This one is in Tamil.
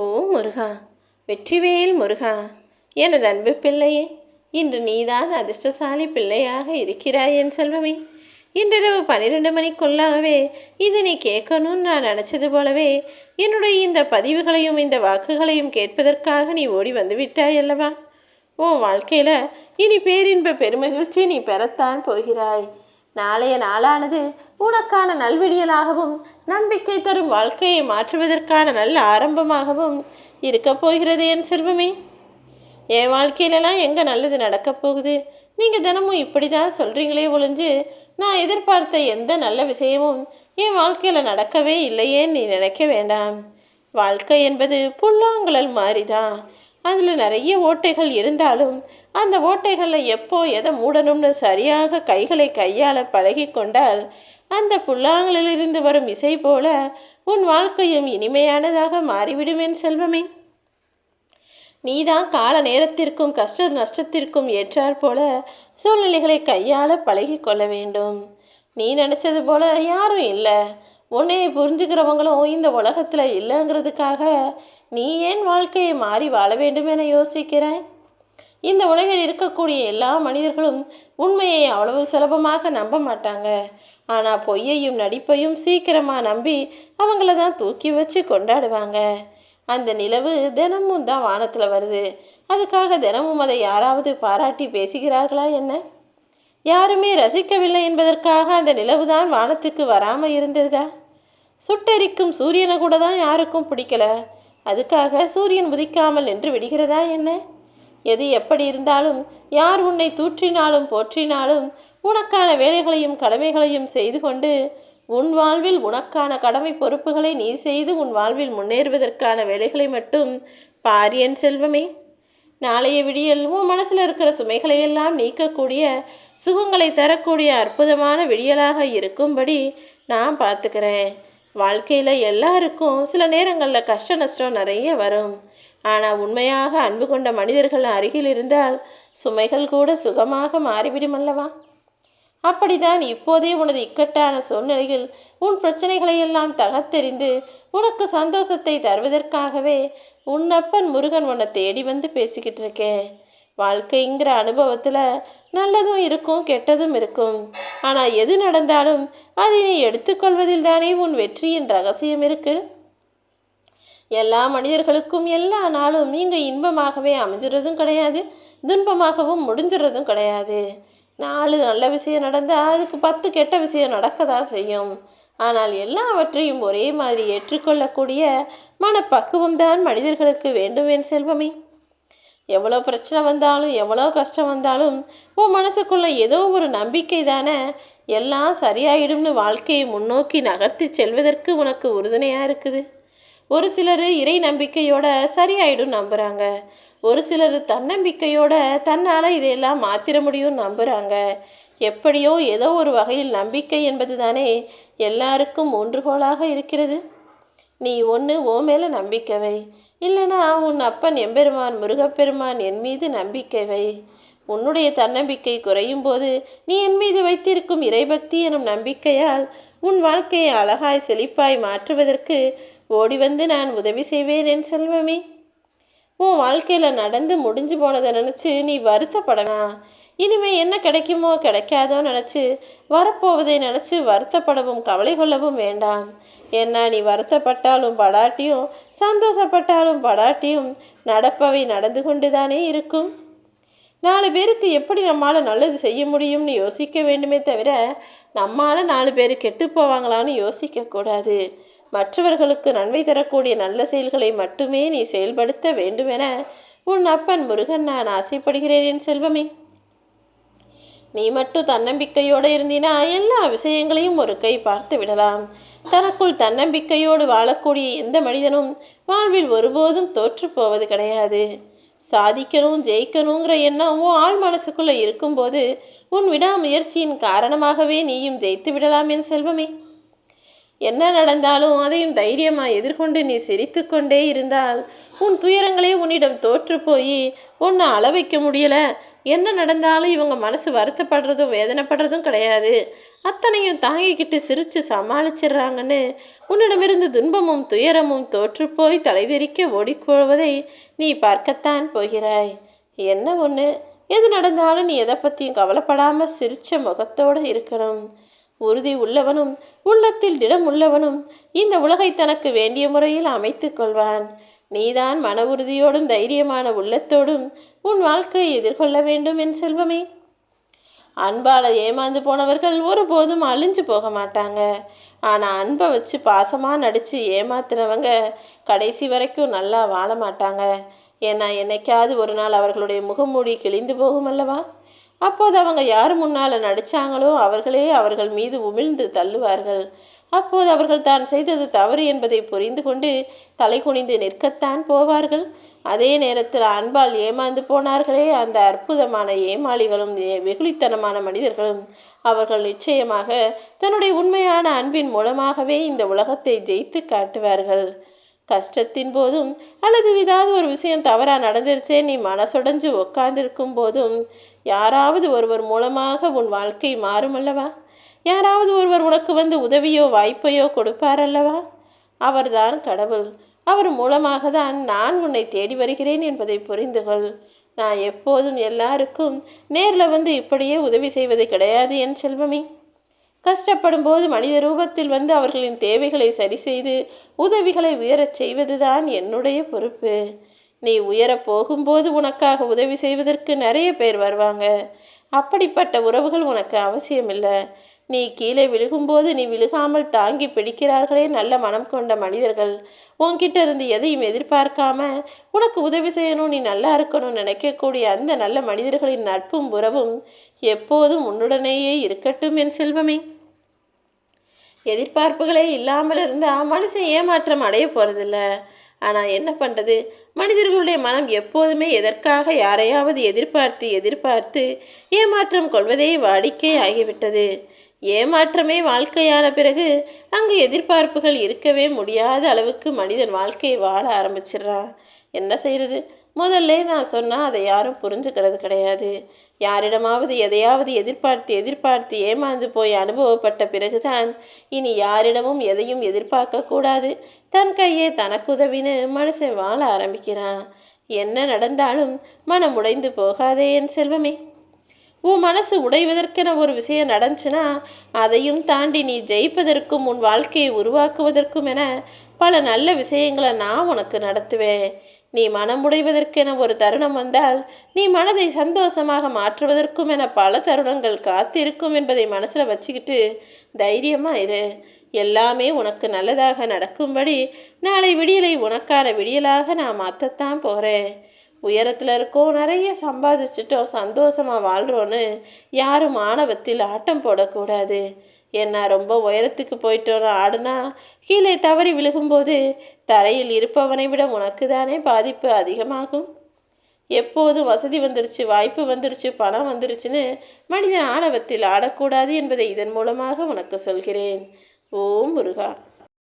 ஓ முருகா. வெற்றிவேல் முருகா. எனது அன்பு பிள்ளையே இன்று நீதான் அதிர்ஷ்டசாலி பிள்ளையாக இருக்கிறாய் என் செல்வமே. இன்றிரவு பன்னிரெண்டு மணிக்குள்ளாகவே இது நீ கேட்கணும்னு நான் நினச்சது போலவே என்னுடைய இந்த பதிவுகளையும் இந்த வாக்குகளையும் கேட்பதற்காக நீ ஓடி வந்து விட்டாய் அல்லவா? உன் வாழ்க்கையில் இனி பேரின்ப பெருமகிழ்ச்சி நீ பெறத்தான் போகிறாய். நாளைய நாளானது உனக்கான நல்விடியலாகவும் நம்பிக்கை தரும் வாழ்க்கையை மாற்றுவதற்கான நல்ல ஆரம்பமாகவும் இருக்கப் போகிறது என் செல்வமே. என் வாழ்க்கையிலலாம் எங்கே நல்லது நடக்கப் போகுது? நீங்கள் தினமும் இப்படி தான் சொல்கிறீங்களே ஒழிஞ்சு நான் எதிர்பார்த்த எந்த நல்ல விஷயமும் என் வாழ்க்கையில் நடக்கவே இல்லையேன்னு நீ நினைக்க வேண்டாம். வாழ்க்கை என்பது புல்லாங்குழல் மாதிரி தான் அதில் நிறைய ஓட்டைகள் இருந்தாலும் அந்த ஓட்டைகளில் எப்போ எதை மூடணும்னு சரியாக கைகளை கையாள பழகி கொண்டால் அந்த புல்லாங்குழலிலிருந்து வரும் இசை போல உன் வாழ்க்கையும் இனிமையானதாக மாறிவிடும் என் செல்வமே. நீதான் கால நேரத்திற்கும் கஷ்ட நஷ்டத்திற்கும் ஏற்றாற் போல சூழ்நிலைகளை கையாள பழகி கொள்ள வேண்டும். நீ நினச்சது போல யாரும் இல்லை. உன்னை புரிஞ்சுக்கிறவங்களும் இந்த உலகத்தில் இல்லைங்கிறதுக்காக நீ ஏன் வாழ்க்கையை மாறி வாழ வேண்டும் என யோசிக்கிறாய்? இந்த உலகில் இருக்கக்கூடிய எல்லா மனிதர்களும் உண்மையை அவ்வளவு சுலபமாக நம்ப மாட்டாங்க. ஆனால் பொய்யையும் நடிப்பையும் சீக்கிரமாக நம்பி அவங்கள தான் தூக்கி வச்சு கொண்டாடுவாங்க. அந்த நிலவு தினமும் தான் வானத்தில் வருது. அதுக்காக தினமும் அதை யாராவது பாராட்டி பேசுகிறார்களா என்ன? யாருமே ரசிக்கவில்லை என்பதற்காக அந்த நிலவு தான் வானத்துக்கு வராமல் இருந்ததா? சுட்டெரிக்கும் சூரியனை கூட தான் யாருக்கும் பிடிக்கல. அதுக்காக சூரியன் உதிக்காமல் நின்று விடுகிறதா என்ன? எது எப்படி இருந்தாலும் யார் உன்னை தூற்றினாலும் போற்றினாலும் உனக்கான வேலைகளையும் கடமைகளையும் செய்து கொண்டு உன் வாழ்வில் உனக்கான கடமை பொறுப்புகளை நீ செய்து உன் வாழ்வில் முன்னேறுவதற்கான வேலைகளை மட்டும் பாரியன் செல்வமே. நாளைய விடியல் உன் மனசில் இருக்கிற சுமைகளை எல்லாம் நீக்கக்கூடிய சுகங்களை தரக்கூடிய அற்புதமான விடியலாக இருக்கும்படி நான் பார்த்துக்கிறேன். வாழ்க்கையில் எல்லாருக்கும் சில நேரங்களில் கஷ்ட நஷ்டம் நிறைய வரும். ஆனால் உண்மையாக அன்பு கொண்ட மனிதர்கள் அருகில் இருந்தால் சுமைகள் கூட சுகமாக மாறிவிடும் அல்லவா? அப்படிதான் இப்போதே உனது இக்கட்டான சூழ்நிலையில் உன் பிரச்சனைகளையெல்லாம் தகத்தெறிந்து உனக்கு சந்தோஷத்தை தருவதற்காகவே உன் அப்பன் முருகன் உன்னை தேடி வந்து பேசிக்கிட்டு இருக்கேன். வாழ்க்கைங்கிற அனுபவத்தில் நல்லதும் இருக்கும் கெட்டதும் இருக்கும். ஆனால் எது நடந்தாலும் அதை நீ எடுத்துக்கொள்வதில் தானே உன் வெற்றியின் ரகசியம் இருக்கு? எல்லா மனிதர்களுக்கும் எல்லா நாளும் இங்கே இன்பமாகவே அமைஞ்சிறதும் கிடையாது துன்பமாகவும் முடிஞ்சிறதும் கிடையாது. நாலு நல்ல விஷயம் நடந்தால் அதுக்கு பத்து கெட்ட விஷயம் நடக்க தான் செய்யும். ஆனால் எல்லாவற்றையும் ஒரே மாதிரி ஏற்றுக்கொள்ளக்கூடிய மனப்பக்குவம் தான் மனிதர்களுக்கு வேண்டும் என் செல்வமே. எவ்வளோ பிரச்சனை வந்தாலும் எவ்வளோ கஷ்டம் வந்தாலும் உன் மனசுக்குள்ளே ஏதோ ஒரு நம்பிக்கை தானே எல்லாம் சரியாயிடும்னு வாழ்க்கையை முன்னோக்கி நகர்த்தி செல்வதற்கு உனக்கு உறுதுணையாக இருக்குது. ஒரு சிலர் இறை நம்பிக்கையோட சரியாயிடும் நம்புகிறாங்க ஒரு சிலர் தன்னம்பிக்கையோட தன்னால் இதையெல்லாம் மாற்றிட முடியும் நம்புகிறாங்க எப்படியோ ஏதோ ஒரு வகையில் நம்பிக்கை என்பது தானே எல்லாருக்கும் ஒன்றுகோலாக இருக்கிறது. நீ ஒன்று ஓ மேலே நம்பிக்கை வை. இல்லைனா உன் அப்பன் எம்பெருமான் முருகப்பெருமான் என் மீது நம்பிக்கை வை. உன்னுடைய தன்னம்பிக்கை குறையும் போது நீ என் மீது வைத்திருக்கும் இறைபக்தி எனும் நம்பிக்கையால் உன் வாழ்க்கையை அழகாய் செழிப்பாய் மாற்றுவதற்கு ஓடி வந்து நான் உதவி செய்வேன் என் செல்வமே. உன் வாழ்க்கையில் நடந்து முடிஞ்சு போனதை நினச்சி நீ வருத்தப்படலாம் இனிமே என்ன கிடைக்குமோ கிடைக்காதோ நினச்சி வரப்போவதை நினச்சி வருத்தப்படவும் கவலை கொள்ளவும் வேண்டாம். ஏன்னா நீ வருத்தப்பட்டாலும் படாட்டியும் சந்தோஷப்பட்டாலும் படாட்டியும் நடப்பவை நடந்து கொண்டு தானே இருக்கும். நாலு பேருக்கு எப்படி நம்மளால் நல்லது செய்ய முடியும்னு யோசிக்க வேண்டுமே தவிர நம்மால் நாலு பேர் கெட்டு போவாங்களான்னு யோசிக்கக்கூடாது மற்றவர்களுக்கு நன்மை தரக்கூடிய நல்ல செயல்களை மட்டுமே நீ செயல்படுத்த வேண்டுமென உன் அப்பன் முருகன் நான் ஆசைப்படுகிறேன் என் செல்வமே. நீ மட்டும் தன்னம்பிக்கையோடு இருந்தினா எல்லா விஷயங்களையும் ஒரு கை பார்த்து விடலாம். தனக்குள் தன்னம்பிக்கையோடு வாழக்கூடிய எந்த மனிதனும் வாழ்வில் ஒருபோதும் தோற்று போவது கிடையாது. சாதிக்கணும் ஜெயிக்கணுங்கிற எண்ணம் உன் ஆள் மனசுக்குள்ளே இருக்கும்போது உன் விடாமுயற்சியின் காரணமாகவே நீயும் ஜெயித்து விடலாம் என் செல்வமே. என்ன நடந்தாலும் அதையும் தைரியமாக எதிர்கொண்டு நீ சிரித்து கொண்டே இருந்தால் உன் துயரங்களே உன்னிடம் தோற்று போய் உன்னை அள வைக்க முடியலை. என்ன நடந்தாலும் இவங்க மனசு வருத்தப்படுறதும் வேதனைப்படுறதும் கிடையாது. அத்தனையும் தாங்கிக்கிட்டு சிரித்து சமாளிச்சிடுறாங்கன்னு உன்னிடமிருந்து துன்பமும் துயரமும் தோற்றுப்போய் தலைதெறிக்க ஓடிக்கொள்வதை நீ பார்க்கத்தான் போகிறாய். என்ன ஒன்று எது நடந்தாலும் நீ எதை பற்றியும் கவலைப்படாமல் சிரித்த முகத்தோடு இருக்கணும். உறுதி உள்ளவனும் உள்ளத்தில் திடம் உள்ளவனும் இந்த உலகை தனக்கு வேண்டிய முறையில் அமைத்து கொள்வான். நீதான் மன உறுதியோடும் தைரியமான உள்ளத்தோடும் உன் வாழ்க்கையை எதிர்கொள்ள வேண்டும் என் செல்வமே. அன்பால் ஏமாந்து போனவர்கள் ஒருபோதும் அழிஞ்சு போக மாட்டாங்க. ஆனால் அன்பை வச்சு பாசமாக நடித்து ஏமாத்துனவங்க கடைசி வரைக்கும் நல்லா வாழ மாட்டாங்க. ஏன்னா என்னைக்காவது ஒரு நாள் அவர்களுடைய முகமூடி கிழிந்து போகும் அல்லவா? அப்போது அவங்க யார் முன்னால் நடித்தாங்களோ அவர்களே அவர்கள் மீது உமிழ்ந்து தள்ளுவார்கள். அப்போது அவர்கள் தான் செய்தது தவறு என்பதை புரிந்து கொண்டு தலை குனிந்து நிற்கத்தான் போவார்கள். அதே நேரத்தில் அன்பால் ஏமாந்து போனார்களே அந்த அற்புதமான ஏமாளிகளும் வெகுளித்தனமான மனிதர்களும். அவர்கள் நிச்சயமாக தன்னுடைய உண்மையான அன்பின் மூலமாகவே இந்த உலகத்தை ஜெயித்து காட்டுவார்கள். கஷ்டத்தின் போதும் அல்லது ஏதாவது ஒரு விஷயம் தவறாக நடந்துருச்சே நீ மனசுடைஞ்சு உக்காந்துருக்கும் போதும் யாராவது ஒருவர் மூலமாக உன் வாழ்க்கை மாறும் அல்லவா? யாராவது ஒருவர் உனக்கு வந்து உதவியோ வாய்ப்பையோ கொடுப்பார் அல்லவா? அவர்தான் கடவுள். அவர் மூலமாக தான் நான் உன்னை தேடி வருகிறேன் என்பதை புரிந்து கொள். நான் எப்போதும் எல்லாருக்கும் நேரில் வந்து இப்படியே உதவி செய்வது கிடையாது என் செல்வமே. கஷ்டப்படும் போது மனித ரூபத்தில் வந்து அவர்களின் தேவைகளை சரி செய்து உதவிகளை உயரச் செய்வதுதான் என்னுடைய பொறுப்பு. நீ உயரப் போகும்போது உனக்காக உதவி செய்வதற்கு நிறைய பேர் வருவாங்க. அப்படிப்பட்ட உறவுகள் உனக்கு அவசியமில்லை. நீ கீழே விழுகும்போது நீ விழுகாமல் தாங்கி பிடிக்கிறார்களே நல்ல மனம் கொண்ட மனிதர்கள். உன்கிட்ட இருந்து எதையும் எதிர்பார்க்காம உனக்கு உதவி செய்யணும் நீ நல்லா இருக்கணும்னு நினைக்கக்கூடிய அந்த நல்ல மனிதர்களின் நட்பும் உறவும் எப்போதும் உன்னுடனேயே இருக்கட்டும் என் செல்வமே. எதிர்பார்ப்புகளே இல்லாமல் இருந்தால் மனுஷன் ஏமாற்றம் அடைய போகிறதில்ல ஆனால் என்ன பண்ணுறது மனிதர்களுடைய மனம் எப்போதுமே எதற்காக யாரையாவது எதிர்பார்த்து எதிர்பார்த்து ஏமாற்றம் கொள்வதே வாடிக்கை ஆகிவிட்டது ஏமாற்றமே வாழ்க்கையான பிறகு அங்கு எதிர்பார்ப்புகள் இருக்கவே முடியாத அளவுக்கு மனிதன் வாழ்க்கையை வாழ ஆரம்பிச்சிடுறான். என்ன செய்கிறது முதல்ல நான் சொன்னால் அதை யாரும் புரிஞ்சுக்கிறது கிடையாது. யாரிடமாவது எதையாவது எதிர்பார்த்து எதிர்பார்த்து ஏமாந்து போய் அனுபவப்பட்ட பிறகுதான் இனி யாரிடமும் எதையும் எதிர்பார்க்கக்கூடாது தன் கையே தனக்குதவின்னு மனுஷன் வாழ ஆரம்பிக்கிறான். என்ன நடந்தாலும் மனம் உடைந்து போகாதே என் செல்வமே. உன் மனசு உடைவதற்கென ஒரு விஷயம் நடந்துச்சுன்னா அதையும் தாண்டி நீ ஜெயிப்பதற்கும் உன் வாழ்க்கையை உருவாக்குவதற்கும் என பல நல்ல விஷயங்களை நான் உனக்கு நடத்துவேன். நீ மனம் உடைவதற்கென ஒரு தருணம் வந்தால் நீ மனதை சந்தோஷமாக மாற்றுவதற்கும் என பல தருணங்கள் காத்திருக்கும் என்பதை மனசில் வச்சுக்கிட்டு தைரியமாக இரு. எல்லாமே உனக்கு நல்லதாக நடக்கும்படி நாளை விடியலை உனக்கான விடியலாக நான் மாற்றத்தான் போகிறேன் உயரத்தில் இருக்கோம் நிறைய சம்பாதிச்சிட்டோம் சந்தோஷமாக வாழ்கிறோன்னு யாரும் ஆணவத்தில் ஆட்டம் போடக்கூடாது. என்ன ரொம்ப உயரத்துக்கு போயிட்டோன்னு ஆடுனா கீழே தவறி விழுகும்போது தரையில் இருப்பவனை விட உனக்கு தானே பாதிப்பு அதிகமாகும்? எப்போதும் வசதி வந்துருச்சு வாய்ப்பு வந்துருச்சு பணம் வந்துருச்சுன்னு மனிதன் ஆணவத்தில் ஆடக்கூடாது என்பதை இதன் மூலமாக உனக்கு சொல்கிறேன். ஓம் முருகா!